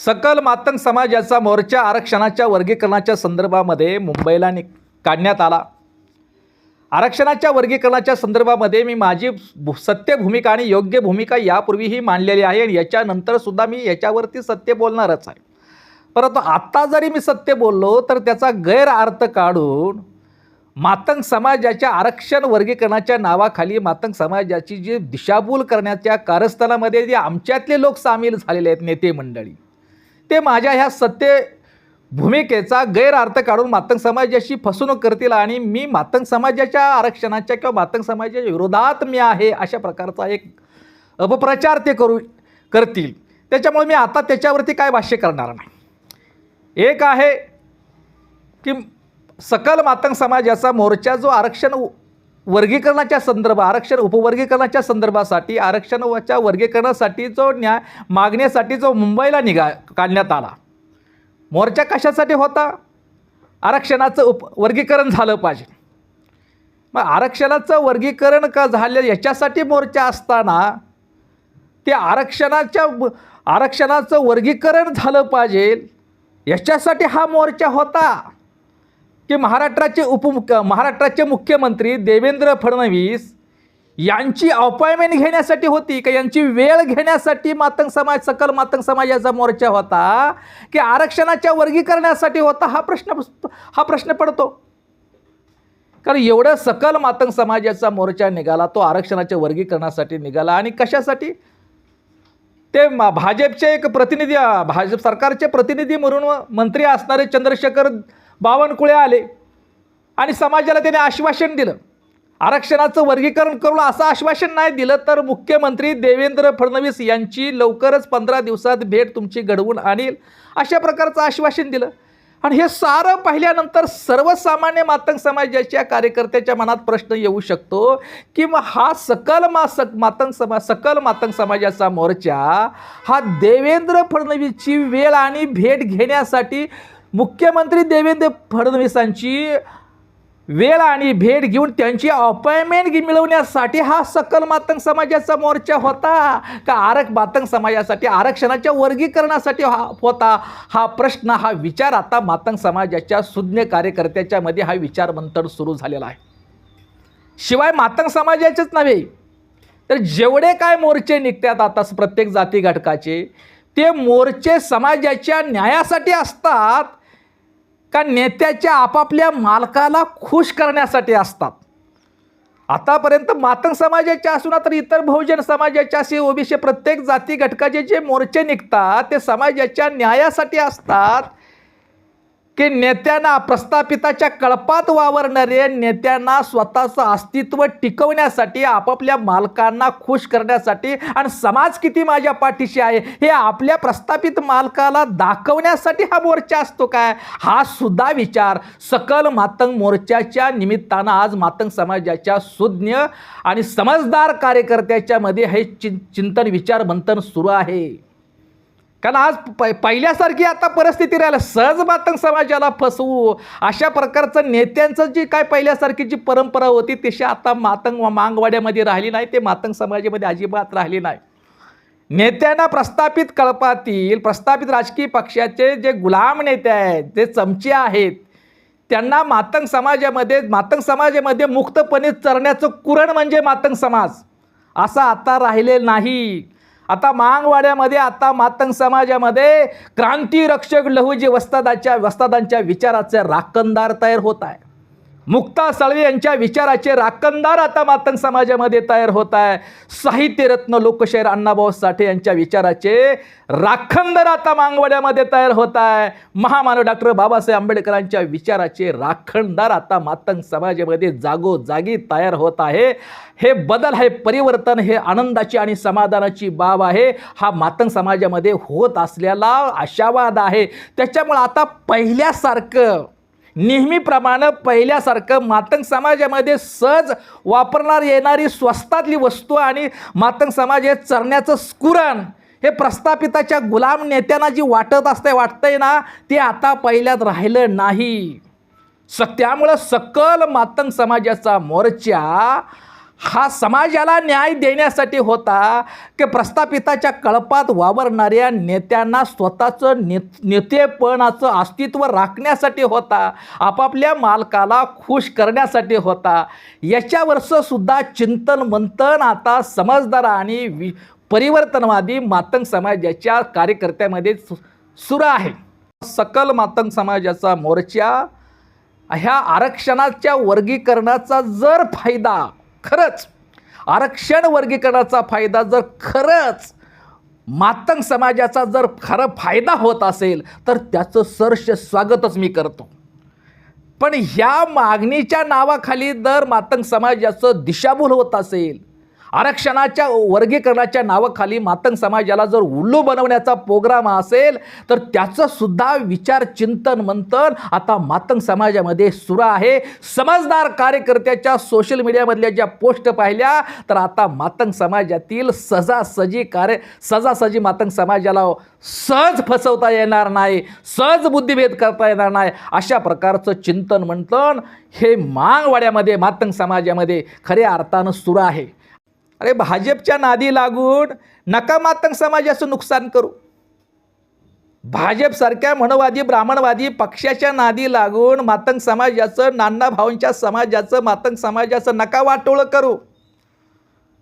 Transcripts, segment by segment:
सकल मातंग समाजाचा मोर्चा आरक्षणाच्या वर्गीकरणाच्या संदर्भामध्ये मुंबईला नि काढण्यात आला. आरक्षणाच्या वर्गीकरणाच्या संदर्भामध्ये मी माझी भू- सत्य भूमिका आणि योग्य भूमिका यापूर्वीही मांडलेली आहे आणि याच्यानंतर सुद्धा मी याच्यावरती सत्य बोलणारच आहे. परंतु आत्ता जरी मी सत्य बोललो तर त्याचा गैरअर्थ काढून मातंग समाजाच्या आरक्षण वर्गीकरणाच्या नावाखाली मातंग समाजाची जी दिशाभूल करण्याच्या कारस्थानामध्ये जे आमच्यातले लोक सामील झालेले आहेत नेते मंडळी ते माझ्या ह्या सत्य भूमिकेचा गैरअर्थ काढून मातंग समाजाशी फसवणूक करतील आणि मी मातंग समाजाच्या आरक्षणाच्या किंवा मातंग समाजाच्या विरोधात मी आहे अशा प्रकारचा एक अपप्रचार ते करू करतील. त्याच्यामुळे मी आता त्याच्यावरती काय भाष्य करणार नाही. एक आहे की सकल मातंग समाजाचा मोर्चा जो आरक्षण वर्गीकरणाच्या संदर्भ आरक्षण उपवर्गीकरणाच्या संदर्भासाठी आरक्षणाच्या वर्गीकरणासाठी जो न्याय मागण्यासाठी जो मुंबईला निघा काढण्यात आला. मोर्चा कशासाठी होता? आरक्षणाचं उप वर्गीकरण झालं पाहिजे. मग आरक्षणाचं वर्गीकरण का झालं? याच्यासाठी मोर्चा असताना ते आरक्षणाच्या आरक्षणाचं वर्गीकरण झालं पाहिजे. याच्यासाठी हा मोर्चा होता. की महाराष्ट्राचे उपमुख महाराष्ट्राचे मुख्यमंत्री देवेंद्र फडणवीस यांची अपॉइंटमेंट घेण्यासाठी होती का यांची वेळ घेण्यासाठी मातंग समाज सकल मातंग समाजाचा मोर्चा होता की आरक्षणाच्या वर्गीकरणासाठी होता हा प्रश्न हा प्रश्न पडतो. कारण एवढं सकल मातंग समाजाचा मोर्चा निघाला तो आरक्षणाच्या वर्गीकरणासाठी निघाला आणि कशासाठी? ते मा- भाजपचे एक प्रतिनिधी भाजप सरकारचे प्रतिनिधी म्हणून मंत्री असणारे चंद्रशेखर बावनकुळे आले. आणि समाजाला त्याने आश्वासन दिलं. आरक्षणाचं वर्गीकरण करून असं आश्वासन नाही दिलं तर मुख्यमंत्री देवेंद्र फडणवीस यांची लवकरच पंधरा दिवसात भेट तुमची घडवून आणील अशा प्रकारचं आश्वासन दिलं. आणि हे सारं पाहिल्यानंतर सर्वसामान्य मातंग समाजाच्या कार्यकर्त्याच्या मनात प्रश्न येऊ शकतो की मग हा सकल मा सक मातंग समा सकल मातंग समाजाचा मोर्चा हा देवेंद्र फडणवीसची वेळ आणि भेट घेण्यासाठी मुख्यमंत्री देवेंद्र फडणवीसांची वेळ आणि भेट घेऊन त्यांची अपॉइंटमेंट मिळवण्यासाठी हा सकल मातंग समाजाचा मोर्चा होता का आरक मातंग समाजासाठी आरक्षणाच्या वर्गीकरणासाठी हा होता? हा प्रश्न हा विचार आता मातंग समाजाच्या सुज्ञ कार्यकर्त्याच्या मध्ये हा विचार मंथन सुरू झालेला आहे. शिवाय मातंग समाजाचेच नव्हे तर जेवढे काय मोर्चे निघतात आता प्रत्येक जाती घटकाचे ते मोर्चे समाजाच्या न्यायासाठी असतात. का नेत्याच्या आपापल्या मालकाला खुश करण्यासाठी असतात. आतापर्यंत मातंग समाजाच्या असू ना तर इतर बहुजन समाजाच्या असे ओबीसी प्रत्येक जाती घटकाचे जे मोर्चे निघतात ते समाजाच्या न्यायासाठी असतात. की नेत्यांना प्रस्थापिताच्या कळपात वावरणारे नेत्यांना स्वतःचं अस्तित्व टिकवण्यासाठी आपापल्या मालकांना खुश करण्यासाठी आणि समाज किती माझ्या पाठीशी आहे हे आपल्या प्रस्थापित मालकाला दाखवण्यासाठी हा मोर्चा असतो काय? हा सुद्धा विचार सकल मातंग मोर्चाच्या निमित्तानं आज मातंग समाजाच्या सुज्ञ आणि समजदार कार्यकर्त्याच्या मध्ये हे चिं चिंतन विचार मंथन सुरू आहे. कारण आज प पहिल्यासारखी आता परिस्थिती राहिला. सहज मातंग समाजाला फसवू. अशा प्रकारचं नेत्यांचं जी काय पहिल्यासारखी जी परंपरा होती तशी आता मातंग मांगवाड्यामध्ये राहिली नाही. ते मातंग समाजामध्ये अजिबात राहिली नाही. नेत्यांना प्रस्थापित कळपातील प्रस्थापित राजकीय पक्षाचे जे गुलाम नेते आहेत जे चमचे आहेत त्यांना मातंग समाजामध्ये मातंग समाजामध्ये मुक्तपणे चरण्याचं कुरण म्हणजे मातंग समाज. असं आता राहिले नाही. आता मांगवाड्यामध्ये आता मातंग समाजामध्ये क्रांती रक्षक लहुजी वस्तादाच्या वस्तादांच्या विचाराचे राखणदार तयार होत आहे. मुक्ता साळवे यांच्या विचाराचे राखणदार आता मातंग समाजामध्ये तयार होत आहे. साहित्यरत्न लोकशाहीर अण्णाभाऊ साठे यांच्या विचाराचे राखणदार आता मांगवड्यामध्ये तयार होत आहे. महामानव डॉक्टर बाबासाहेब आंबेडकरांच्या विचाराचे राखणदार आता मातंग समाजामध्ये जागोजागी तयार होत आहे. हे बदल हे परिवर्तन हे आनंदाची आणि समाधानाची बाब आहे. हा मातंग समाजामध्ये होत असलेला आशावाद आहे. त्याच्यामुळे आता पहिल्यासारखं नेहमीप्रमाणे पहिल्यासारखं मातंग समाजामध्ये सहज वापरणार येणारी स्वस्तातली वस्तू आणि मातंग समाज हे चरण्याचं स्कुरण हे प्रस्थापिताच्या गुलाम नेत्यांना जी वाटत असते वाटतंय ना ते आता पहिल्यात राहिलं नाही. स त्यामुळं सकल मातंग समाजाचा मोर्चा हा समाजाला न्याय देण्यासाठी होता की प्रस्थापिताच्या कळपात वावरणाऱ्या नेत्यांना स्वतःचं ने नेतेपणाचं अस्तित्व राखण्यासाठी होता आपापल्या मालकाला खुश करण्यासाठी होता. याच्यावरचं सुद्धा चिंतन मंथन आता समजदार आणि वि परिवर्तनवादी मातंग समाजाच्या कार्यकर्त्यामध्ये सु सुरू आहे. सकल मातंग समाजाचा मोर्चा ह्या आरक्षणाच्या वर्गीकरणाचा जर फायदा खरंच आरक्षण वर्गीकरणाचा फायदा जर खरंच मातंग समाजाचा जर खरं फायदा होत असेल तर त्याचं सरश स्वागतच मी करतो. पण ह्या मागणीच्या नावाखाली जर मातंग समाजाचं दिशाभूल होत असेल आरक्षणाच्या वर्गीकरणाच्या नावाखाली मातंग समाजाला जर उल्लू बनवण्याचा प्रोग्राम असेल तर त्याचं सुद्धा विचार चिंतन मंथन आता मातंग समाजामध्ये सुरू आहे. समजदार कार्यकर्त्याच्या सोशल मीडियामधल्या ज्या पोस्ट पाहिल्या तर आता मातंग समाजातील सजासजी कार्य सजासजी मातंग समाजाला सहज फसवता येणार नाही सहज बुद्धिभेद करता येणार नाही अशा प्रकारचं चिंतन मंथन हे मांगवाड्यामध्ये मातंग समाजामध्ये खऱ्या अर्थानं सुरू आहे. अरे भाजपच्या नादी लागून नका मातंग समाजाचं नुकसान करू. भाजपसारख्या मनवादी ब्राह्मणवादी पक्षाच्या नादी लागून मातंग समाजाचं नाना भाऊंच्या समाजाचं मातंग समाजाचं नका वाटोळं करू.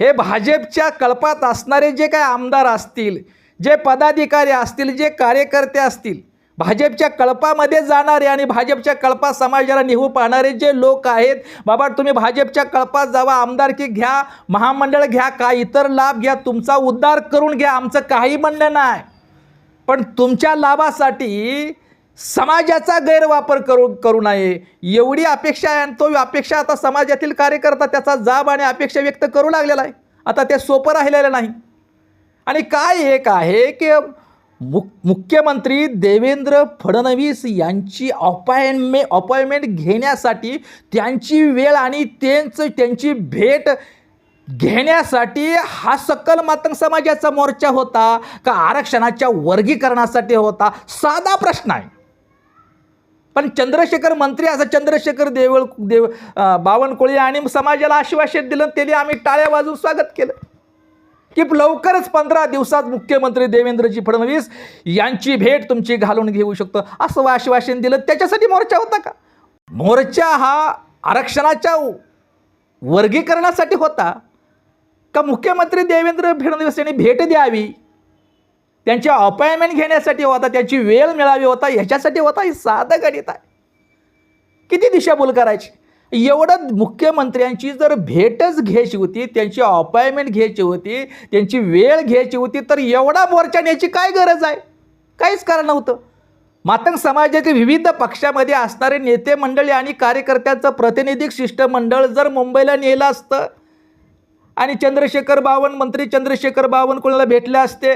हे भाजपच्या कळपात असणारे जे काय आमदार असतील जे पदाधिकारी असतील जे कार्यकर्ते असतील भाजपच्या कळपामध्ये जाणारे आणि भाजपच्या कळपात समाजाला निहू पाहणारे जे लोक आहेत बाबा तुम्ही भाजपच्या कळपात जावा आमदारकी घ्या महामंडळ घ्या का इतर लाभ घ्या तुमचा उद्धार करून घ्या आमचं काही म्हणणं नाही. पण तुमच्या लाभासाठी समाजाचा गैरवापर करू करू नये. एवढी अपेक्षा आहे आणि तो अपेक्षा आता समाजातील कार्यकर्ता त्याचा जाब आणि अपेक्षा व्यक्त करू लागलेला आहे. आता ते सोपं राहिलेलं नाही. आणि काय एक आहे की मु मुख्यमंत्री देवेंद्र फडणवीस यांची अपॉइंटमे अपॉइंटमेंट घेण्यासाठी त्यांची वेळ आणि त्यांचं त्यांची भेट घेण्यासाठी हा सकल मातंग समाजाचा मोर्चा होता का आरक्षणाच्या वर्गीकरणासाठी होता? साधा प्रश्न आहे. पण चंद्रशेखर मंत्री असं चंद्रशेखर देवळ देव अं, बावनकुळे आणि समाजाला आश्वासन दिलं त्याने आम्ही टाळ्या वाजून स्वागत केलं. की लवकरच पंधरा दिवसात मुख्यमंत्री देवेंद्रजी फडणवीस यांची भेट तुमची घालून घेऊ शकतो. असं आश्वासन दिलं. त्याच्यासाठी मोर्चा होता का? मोर्चा हा आरक्षणाच्या वर्गीकरणासाठी होता. का मुख्यमंत्री देवेंद्र फडणवीस यांनी भेट द्यावी? त्यांची अपॉइंटमेंट घेण्यासाठी होता. त्यांची वेळ मिळावी होता. ह्याच्यासाठी होता. हे साधं गणित आहे. किती दिशाभूल करायची? एवढं मुख्यमंत्र्यांची जर भेटच घ्यायची होती त्यांची अपॉइंटमेंट घ्यायची होती त्यांची वेळ घ्यायची होती तर एवढा मोर्चा न्यायची काय गरज आहे? काहीच कारण नव्हतं. मातंग समाजातील विविध पक्षामध्ये असणारे नेते मंडळी आणि कार्यकर्त्यांचं प्रतिनिधिक शिष्टमंडळ जर मुंबईला नेलं असतं आणि चंद्रशेखर बावन मंत्री चंद्रशेखर बावन कोणाला भेटले असते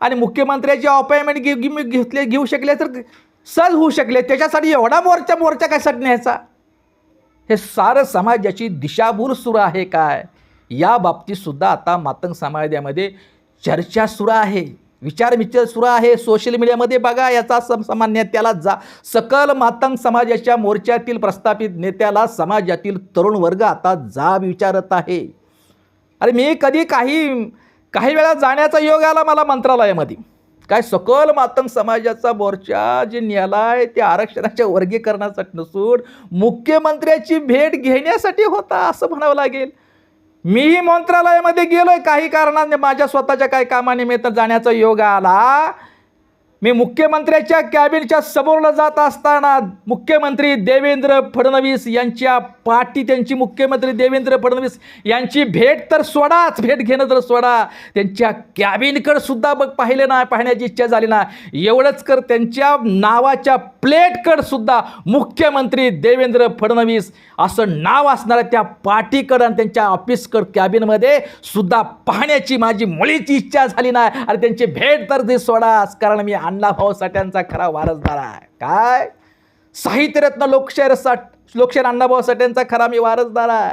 आणि मुख्यमंत्र्याची अपॉइंटमेंट घे घेतले घेऊ शकले तर सहज होऊ शकले त्याच्यासाठी एवढा मोर्चा मोर्चा कशासाठी न्यायचा? हे सारं समाजाची दिशाभूल सुरू आहे काय? या बाबतीतसुद्धा आता मातंग समाजामध्ये चर्चा सुरू आहे. विचार सुरू आहे. सोशल मीडियामध्ये बघा याचा सम सामान्य त्याला जा सकल मातंग समाजाच्या मोर्चातील प्रस्थापित नेत्याला समाजातील तरुण वर्ग आता जाब विचारत आहे. अरे मी कधी काही काही वेळा जाण्याचा योग आला मला मंत्रालयामध्ये. काय सकल मातंग समाजाचा मोर्चा जे नेला आहे ते आरक्षणाच्या वर्गीकरणासाठी नसून मुख्यमंत्र्याची भेट घेण्यासाठी होता असं म्हणावं लागेल. मीही मंत्रालयामध्ये गेलोय काही कारणाने माझ्या स्वतःच्या काही कामानिमित्त जाण्याचा योग आला. मी मुख्यमंत्र्याच्या कॅबिनच्या समोरला जात असताना मुख्यमंत्री देवेंद्र फडणवीस यांच्या पाटी त्यांची मुख्यमंत्री देवेंद्र फडणवीस यांची भेट तर सोडाच भेट घेणं तर सोडा. त्यांच्या कॅबिनकडे सुद्धा बघ पाहिले ना पाहण्याची इच्छा झाली ना. एवढंच कर त्यांच्या नावाच्या प्लेटकडे सुद्धा मुख्यमंत्री देवेंद्र फडणवीस असं नाव असणाऱ्या त्या पार्टीकडं आणि त्यांच्या ऑफिसकड कॅबिनमध्ये सुद्धा पाहण्याची माझी मुळीची इच्छा झाली नाही आणि त्यांची भेट तर ते सोडाच कारण मी अण्णाभाऊ साठ्यांचा खरा वारसदार आहे. काय? साहित्यरत्न लोकशाहीर साठ लोकशाहीर अण्णाभाऊ साठ्यांचा खरा मी वारसदार आहे.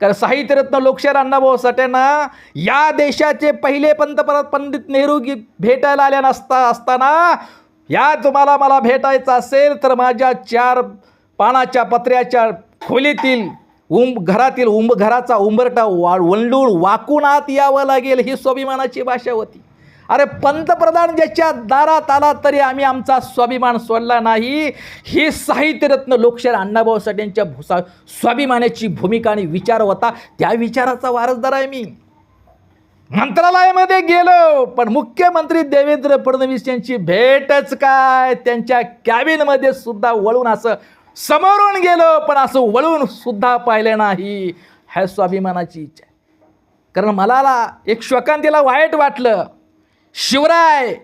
कारण साहित्यरत्न लोकशाहीर अण्णाभाऊ साठ्यांना या देशाचे पहिले पंतप्रधान पंडित नेहरू गी भेटायला आल्या नसता असताना या तुम्हाला मला भेटायचं असेल तर माझ्या चार पानाच्या पत्र्याच्या खोलीतील उंब घरातील उंब घराचा उंबरटा वा वंडून वाकून आत यावं लागेल ही स्वाभिमानाची भाषा होती. अरे पंतप्रधान ज्याच्या दारात आला तरी आम्ही आमचा स्वाभिमान सोडला नाही. ही साहित्यरत्न लोकशाहीर अण्णाभाऊ साठे यांच्या भूसा स्वाभिमानाची भूमिका आणि विचार होता. त्या विचाराचा वारसदार आहे मी. मंत्रालयामध्ये गेलो पण मुख्यमंत्री देवेंद्र फडणवीस यांची भेटच काय? त्यांच्या कॅबिनमध्ये सुद्धा वळून असं समोरून गेलो पण असं वळून सुद्धा पाहिलं नाही. ह्या स्वाभिमानाची इच्छा आहे. कारण मला एक श्वकांतीला वाईट वाटलं. शिवराय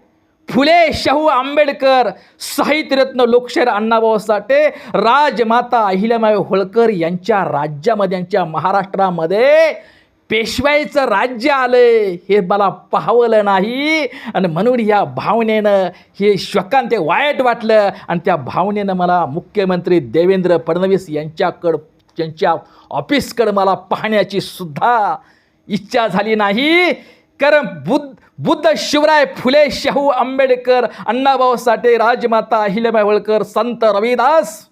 फुले शाहू आंबेडकर साहित्यरत्न लोकशाहीर अण्णाभाऊ साठे राजमाता अहिल्याबाई होळकर यांच्या राज्यामध्ये यांच्या महाराष्ट्रामध्ये पेशवाईचं राज्य आलं हे मला पाहवलं नाही. आणि म्हणून ह्या भावनेनं हे शकांत वाईट वाटलं. आणि त्या भावनेनं मला मुख्यमंत्री देवेंद्र फडणवीस यांच्याकडं त्यांच्या ऑफिसकडं मला पाहण्याची सुद्धा इच्छा झाली नाही. कारण बुद्ध बुद्ध शिवराय फुले शाहू आंबेडकर अण्णाभाऊ साठे राजमाता अहिल्याबाई होळकर संत रविदास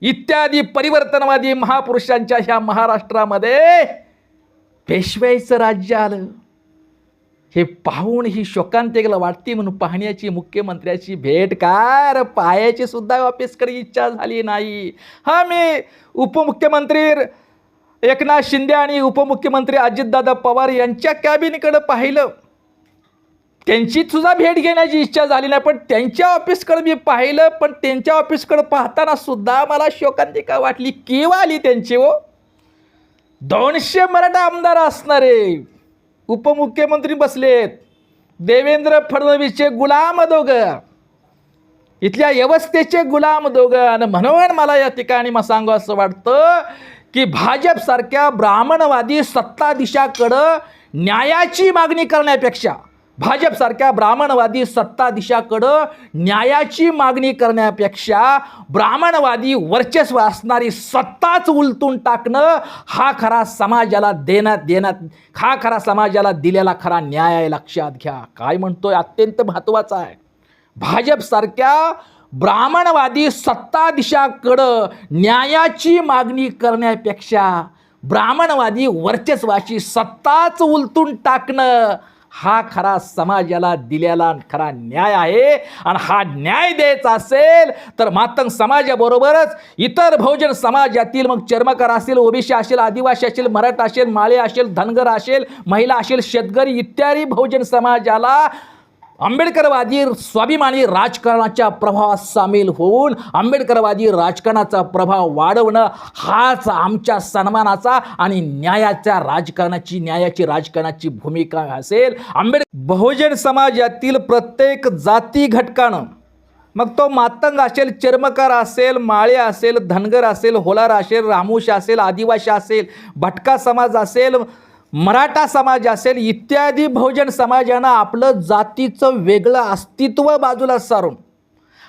इत्यादी परिवर्तनवादी महापुरुषांच्या ह्या महाराष्ट्रामध्ये पेशवाईचं राज्य आलं. हे पाहून ही शोकांतिकला वाटते म्हणून पाहण्याची मुख्यमंत्र्याची भेट कार पायाची पाहायची सुद्धा ऑफिसकडे इच्छा झाली नाही. हा मी उपमुख्यमंत्री एकनाथ शिंदे आणि उपमुख्यमंत्री अजितदादा पवार यांच्या कॅबिनकडे पाहिलं. त्यांची सुद्धा भेट घेण्याची इच्छा झाली नाही पण त्यांच्या ऑफिसकडे मी पाहिलं पण त्यांच्या ऑफिसकडे पाहताना सुद्धा मला शोकांतिका वाटली. केव्हा आली त्यांची हो? दोनशे मराठा आमदार असणारे उपमुख्यमंत्री बसलेत. देवेंद्र फडणवीसचे गुलाम दोघं. इथल्या व्यवस्थेचे गुलाम दोघं. आणि म्हणून मला या ठिकाणी मग सांगू असं वाटतं की भाजपसारख्या ब्राह्मणवादी सत्ताधीशाकडं न्यायाची मागणी करण्यापेक्षा भाजपसारख्या ब्राह्मणवादी सत्ताधीशाकडं न्यायाची मागणी करण्यापेक्षा ब्राह्मणवादी वर्चस्व असणारी सत्ताच उलटून टाकणं हा खरा समाजाला देण्यात देण्यात हा खरा समाजाला दिलेला खरा न्याय आहे. लक्षात घ्या. काय म्हणतोय? अत्यंत महत्त्वाचा आहे. भाजपसारख्या ब्राह्मणवादी सत्ताधीशाकडं न्यायाची मागणी करण्यापेक्षा ब्राह्मणवादी वर्चस्वाशी सत्ताच उलटून टाकणं हा खरा समाजाला दिलेला खरा न्याय आहे. आणि हा न्याय द्यायचा असेल तर मातंग समाजाबरोबरच इतर बहुजन समाजातील मग चर्मकार असेल ओबीसी असेल आदिवासी असेल मराठा असेल माळे असेल धनगर असेल महिला असेल शेतकरी इत्यादी बहुजन समाजाला आंबेडकरवादी स्वाभिमानी राजकारणाच्या प्रभावात सामील होऊन आंबेडकरवादी राजकारणाचा प्रभाव वाढवणं हाच आमच्या सन्मानाचा आणि न्यायाच्या राजकारणाची न्यायाची राजकारणाची भूमिका असेल. आंबेड बहुजन समाजातील प्रत्येक जाती घटकानं मग तो मातंग असेल चर्मकार असेल माळे असेल धनगर असेल होलार असेल रामूश असेल आदिवासी असेल भटका समाज असेल मराठा समाज असेल इत्यादी बहुजन समाजानं आपलं जातीचं वेगळं अस्तित्व बाजूला सारून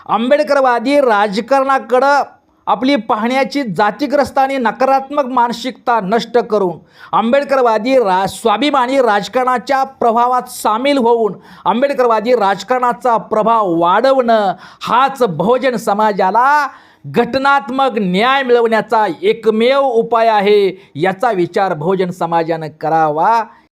आंबेडकरवादी राजकारणाकडं आपली पाहण्याची जातीग्रस्त आणि नकारात्मक मानसिकता नष्ट करून आंबेडकरवादी रा स्वाभिमानी राजकारणाच्या प्रभावात सामील होऊन आंबेडकरवादी राजकारणाचा प्रभाव वाढवणं हाच बहुजन समाजाला घटनात्मक न्याय मिळवण्याचा एकमेव उपाय आहे याचा विचार बहुजन समाजानं करावा.